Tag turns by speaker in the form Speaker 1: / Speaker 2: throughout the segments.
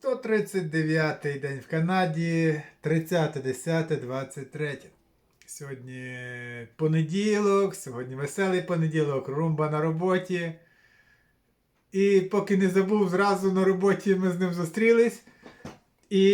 Speaker 1: 139 день в Канаді, 30.10.23. Сьогодні понеділок, сьогодні веселий понеділок, румба на роботі. І поки не забув, зразу на роботі ми з ним зустрілись. І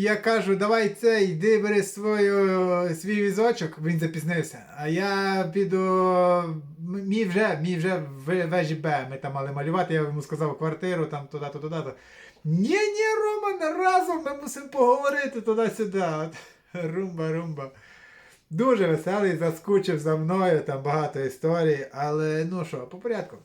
Speaker 1: я кажу, давай це, йди бери свою, свій візочок, він запізнився. А я піду. Мій вже, мій вже в вежі Б. Ми там мали малювати, я йому сказав квартиру, там туди-то. Ні, ні, Рома, не разом ми мусимо поговорити туди-сюди. Румба, румба. Дуже веселий, заскучив за мною, там багато історій, але ну що, по порядку.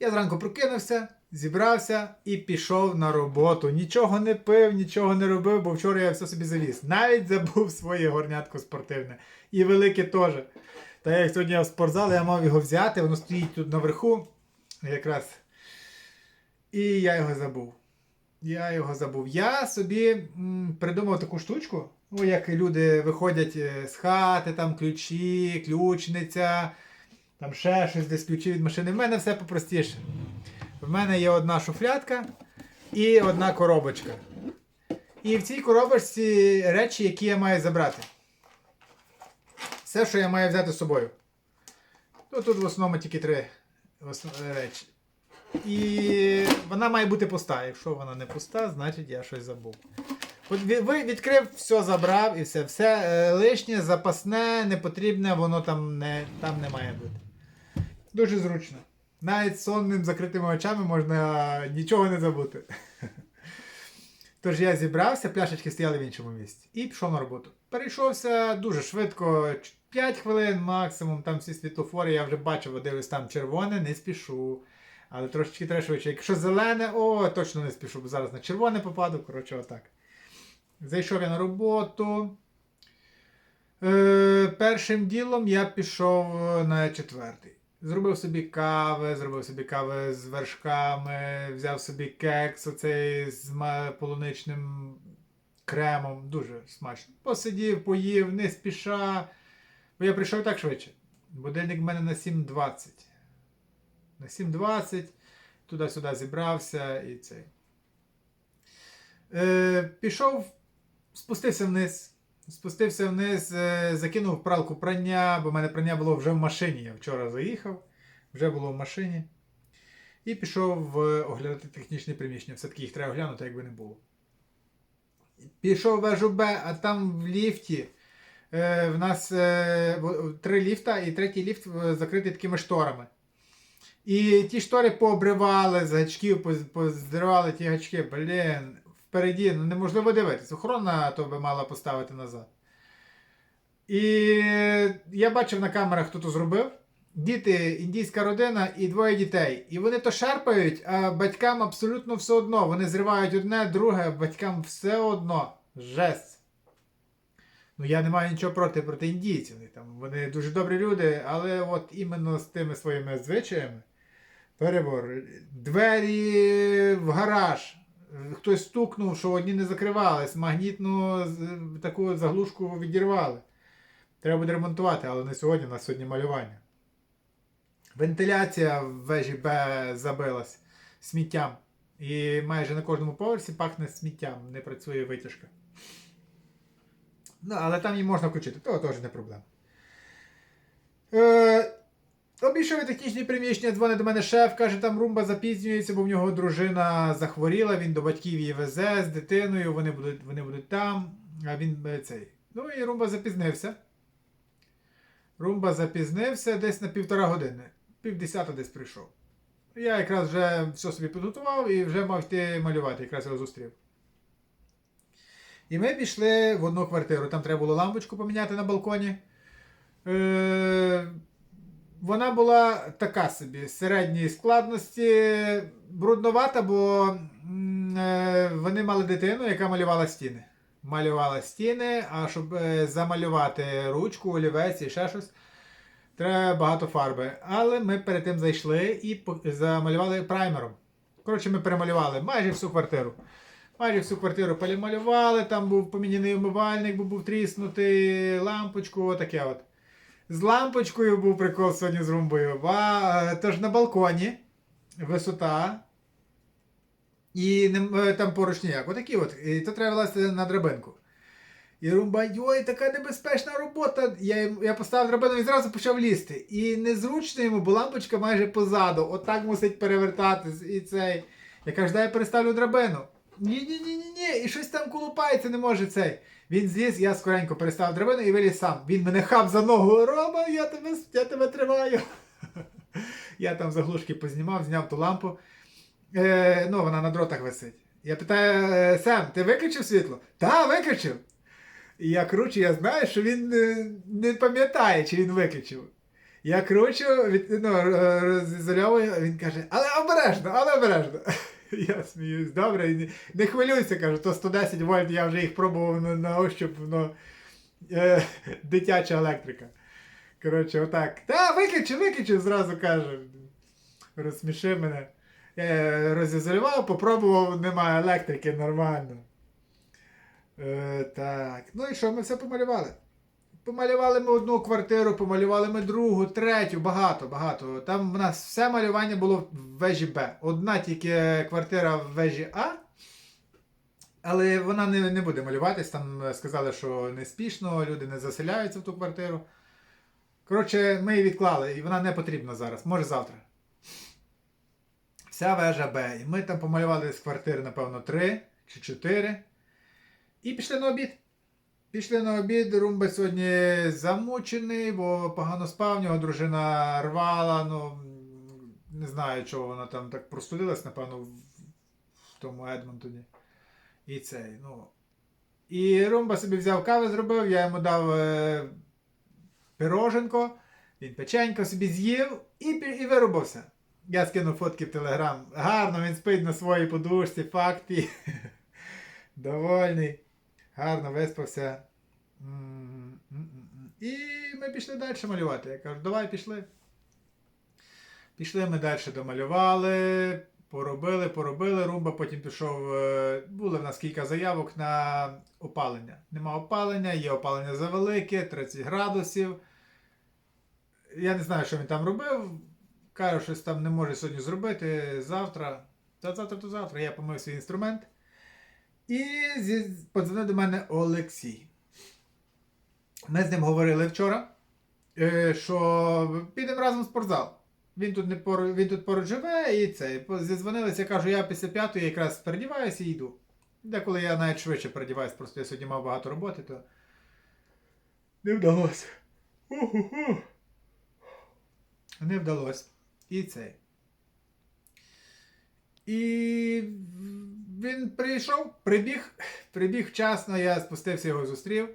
Speaker 1: Я зранку прокинувся, зібрався і пішов на роботу. Нічого не пив, нічого не робив, бо вчора я все собі завіз. Навіть забув своє горнятко спортивне. І велике теж. Та як сьогодні я в спортзал, я мав його взяти, воно стоїть тут наверху. Якраз. І я його забув. Я його забув. Я собі м, придумав таку штучку. Ну, як люди виходять е, з хати, там ключі, ключниця, там ще щось десь ключі від машини. В мене все попростіше. В мене є одна шуфлядка і одна коробочка. І в цій коробочці речі, які я маю забрати. Все, що я маю взяти з собою. Ну, тут в основному тільки три речі. І вона має бути пуста. Якщо вона не пуста, значить я щось забув. Ви відкрив, все забрав і все. Все е, лишнє, запасне, непотрібне, воно там не, там не має бути. Дуже зручно. Навіть сонним закритими очами можна нічого не забути. Тож я зібрався, пляшечки стояли в іншому місці. І пішов на роботу. Перейшовся дуже швидко, 5 хвилин максимум, там всі світлофори, я вже бачив, дивлюсь, там червоне, не спішу. Але трошечки треба швидше. Якщо зелене, о, точно не спішу, бо зараз на червоне попаду. Коротше, отак. Зайшов я на роботу. Е, першим ділом я пішов на четвертий. Зробив собі кави, зробив собі кави з вершками, взяв собі кекс оцей з полуничним кремом. Дуже смачно. Посидів, поїв, не спіша. Бо я прийшов так швидше. Будильник в мене на 7.20. На 7.20, туди-сюди зібрався і цей. Е, пішов, спустився вниз. Спустився вниз, е, закинув пралку прання, бо в мене прання було вже в машині. Я вчора заїхав, вже було в машині. І пішов оглядати технічне приміщення. Все-таки їх треба оглянути, якби не було. Пішов в вежу Б, а там в ліфті. Е, в нас е, три ліфта, і третій ліфт е, закритий такими шторами. І ті штори пообривали з гачків, поз- поздривали ті гачки. Блін, впереді, ну неможливо дивитися. Охорона то би мала поставити назад. І я бачив на камерах, хто то зробив. Діти, індійська родина і двоє дітей. І вони то шарпають, а батькам абсолютно все одно. Вони зривають одне, друге, батькам все одно. Жесть. Ну, я не маю нічого проти проти індійців. Там, вони дуже добрі люди, але от іменно з тими своїми звичаями. Перебор. Двері в гараж. Хтось стукнув, що одні не закривались, магнітну таку заглушку відірвали. Треба буде ремонтувати, але не сьогодні, на сьогодні малювання. Вентиляція в вежі Б забилась сміттям. І майже на кожному поверсі пахне сміттям, не працює витяжка. Ну, але там її можна включити, то теж не проблема. Е, обійшов технічні приміщення, дзвонить до мене шеф, каже, там румба запізнюється, бо в нього дружина захворіла, він до батьків її везе з дитиною, вони будуть, вони будуть там, а він е, цей. Ну і румба запізнився. Румба запізнився десь на півтора години. Півдесята десь прийшов. Я якраз вже все собі підготував і вже мав йти малювати, якраз його зустрів. І ми пішли в одну квартиру. Там треба було лампочку поміняти на балконі. Е, вона була така собі середньої складності, брудновата, бо е, вони мали дитину, яка малювала стіни. Малювала стіни, а щоб е, замалювати ручку, олівець і ще щось, треба багато фарби. Але ми перед тим зайшли і замалювали праймером. Коротше, ми перемалювали майже всю квартиру. Майже всю квартиру перемалювали, там був поміняний умивальник, бо був тріснутий, лампочку, отаке от. З лампочкою був прикол сьогодні з румбою. Ва, тож на балконі висота І не, е, там поруч ніяк. Отакі от. І то треба власти на драбинку. І Румба, йой, така небезпечна робота. Я, я поставив драбину і зразу почав лізти. І незручно йому, бо лампочка майже позаду. Отак мусить перевертатись. І цей. Я кажу, дай я переставлю драбину. Ні, ні, ні, ні, ні. І щось там колупається, не може цей. Він зліз, я скоренько переставив драбину і виліз сам. Він мене хап за ногу. Рома, я тебе, я тебе тримаю. Я там заглушки познімав, зняв ту лампу. Е, ну, вона на дротах висить. Я питаю, «Е, Сем, ти виключив світло? Та, виключив. І я кручу, я знаю, що він е, не пам'ятає, чи він виключив. Я кручу, від, ну, розізольовую, він каже, але обережно, але обережно. Я сміюсь, добре, не, не хвилюйся, кажу, то 110 вольт, я вже їх пробував на, на ощуп, ну, е, дитяча електрика. Коротше, отак. Та, виключи, виключи, зразу каже. Розсмішив мене. Е, розізолював, попробував, немає електрики, нормально. Е, так. Ну і що, ми все помалювали. Помалювали ми одну квартиру, помалювали ми другу, третю, багато, багато. Там в нас все малювання було в вежі Б. Одна тільки квартира в вежі А. Але вона не, не буде малюватись. Там сказали, що не спішно, люди не заселяються в ту квартиру. Коротше, ми її відклали, і вона не потрібна зараз. Може завтра. Вся вежа Б. І ми там помалювали з квартири, напевно, 3 чи 4. І пішли на обід. Пішли на обід, Румба сьогодні замучений, бо погано спав, в нього дружина рвала, ну не знаю, чого вона там так простудилась, напевно, в, в тому Едмонтоні. І цей, ну. І Румба собі взяв кави, зробив, я йому дав е, пироженко, він печенько собі з'їв і, і вирубався. Я скинув фотки в Телеграм. Гарно, він спить на своїй подушці, факті. Довольний. Гарно виспався. І ми пішли далі малювати. Я кажу, давай пішли. Пішли ми далі домалювали, поробили, поробили. Румба потім пішов. е, Були в нас кілька заявок на опалення. Нема опалення, є опалення завелике, 30 градусів. Я не знаю, що він там робив. Каже, щось там не може сьогодні зробити. Завтра. Та завтра, то завтра. Я помив свій інструмент. І подзвонив до мене Олексій. Ми з ним говорили вчора, е, що підемо разом в спортзал. Він тут, не поруч, він тут поруч живе і це. Зізвонилися, кажу, я після п'ятої якраз передіваюся і йду. Деколи я навіть швидше передіваюся, просто я сьогодні мав багато роботи, то не вдалося. Уху-ху. Не вдалося. І цей. І він прийшов, прибіг, прибіг вчасно, я спустився, його зустрів.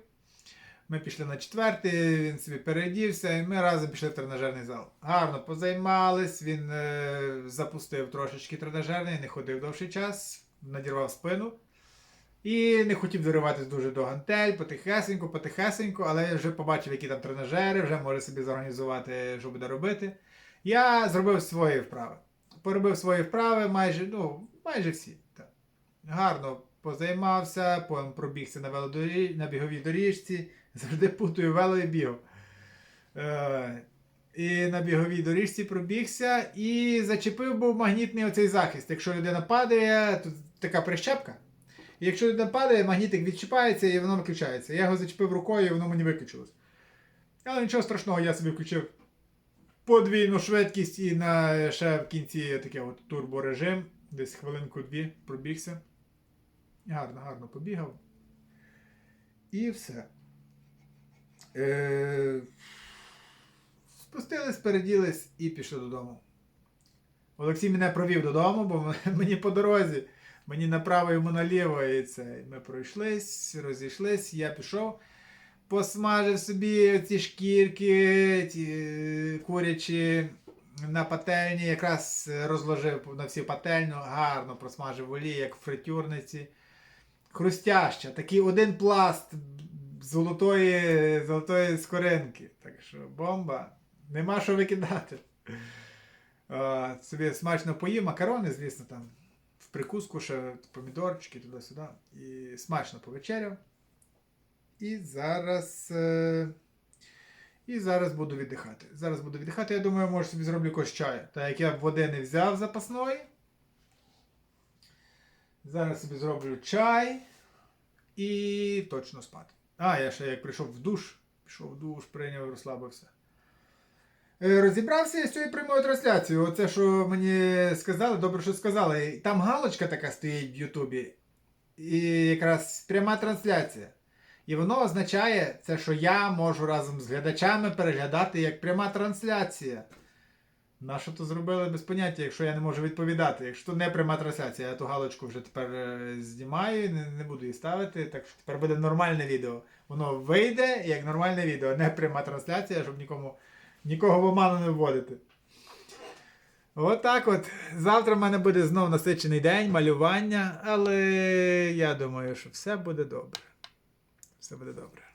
Speaker 1: Ми пішли на четвертий, він собі переодівся, і ми разом пішли в тренажерний зал. Гарно позаймались, він е, запустив трошечки тренажерний, не ходив довший час, надірвав спину. І не хотів зариватись дуже до гантель, потихесенько, потихесенько, але вже побачив, які там тренажери, вже може собі зорганізувати, що буде робити. Я зробив свої вправи. Поробив свої вправи майже, ну, майже всі. Гарно позаймався, потім пробігся на, велодорі... на біговій доріжці. Завжди путаю вело і біг. Е, і на біговій доріжці пробігся і зачепив був магнітний оцей захист. Якщо людина падає, тут така прищепка. І якщо людина падає, магнітик відчіпається і воно виключається. Я його зачепив рукою, і воно мені виключилось. Але нічого страшного, я собі включив подвійну швидкість і на ще в кінці таке от турборежим. Десь хвилинку-дві пробігся. Гарно, гарно побігав. І все. Е... Спустились, переділись і пішли додому. Олексій мене провів додому, бо мені по дорозі. Мені направо йому наліво і це. Ми пройшлись, розійшлись, я пішов, посмажив собі ці шкірки, ті е, курячі на пательні, якраз розложив на всю пательню, гарно просмажив в як в фритюрниці. Хрустяща, такий один пласт золотої, золотої скоринки. Так що бомба. Нема що викидати. Собі смачно поїв, макарони, звісно, там в прикуску ще помідорчики туди-сюди. І смачно повечеряв. І зараз. Е... І зараз буду віддихати. Зараз буду віддихати, я думаю, може собі зроблю якось чаю. Так як я води не взяв запасної. Зараз собі зроблю чай і точно спати. А, я ще як прийшов в душ, пішов в душ, прийняв, розслабився. Е, Розібрався я з цією прямою трансляцією. Оце, що мені сказали, добре, що сказали. Там галочка така стоїть в Ютубі. І якраз пряма трансляція. І воно означає це, що я можу разом з глядачами переглядати як пряма трансляція. Нащо то зробили без поняття, якщо я не можу відповідати? Якщо то не пряма трансляція, я ту галочку вже тепер е, знімаю, не, не буду її ставити. Так що тепер буде нормальне відео. Воно вийде як нормальне відео, не пряма трансляція, щоб нікому, нікого в оману не вводити. Отак от. Завтра в мене буде знов насичений день, малювання, але я думаю, що все буде добре. Все буде добре.